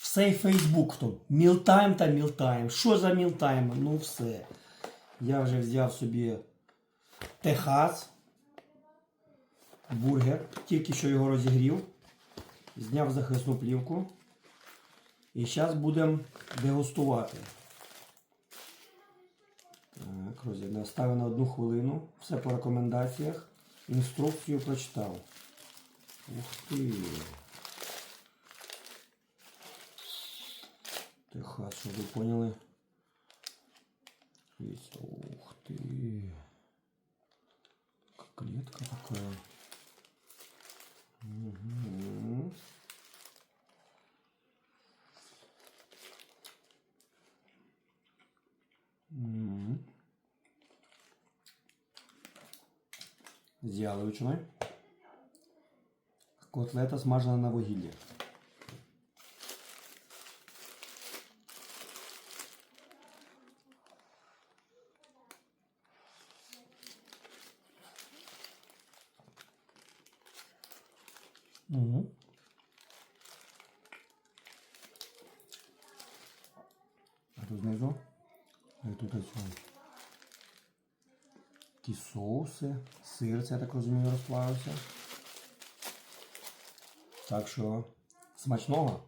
Все Фейсбук то. Мілтайм та мілтайм. Що за мілтайм? Ну все. Я вже взяв собі Техас. Бургер. Тільки що його розігрів. Зняв захисну плівку. І зараз будемо дегустувати. Так, розігнав. Ставив на одну хвилину. Все по рекомендаціях. Інструкцію прочитав. Ух ти. Техас, щоб ви поняли. Дивіться, ух ти. Клетка такая. Угу. Мгм. З яловичиною. Котлета смажена на вугіллі. Угу. А тут знизу. І тут ось. Ті соуси. Сир, я так розумію, розплавився. Так що смачного.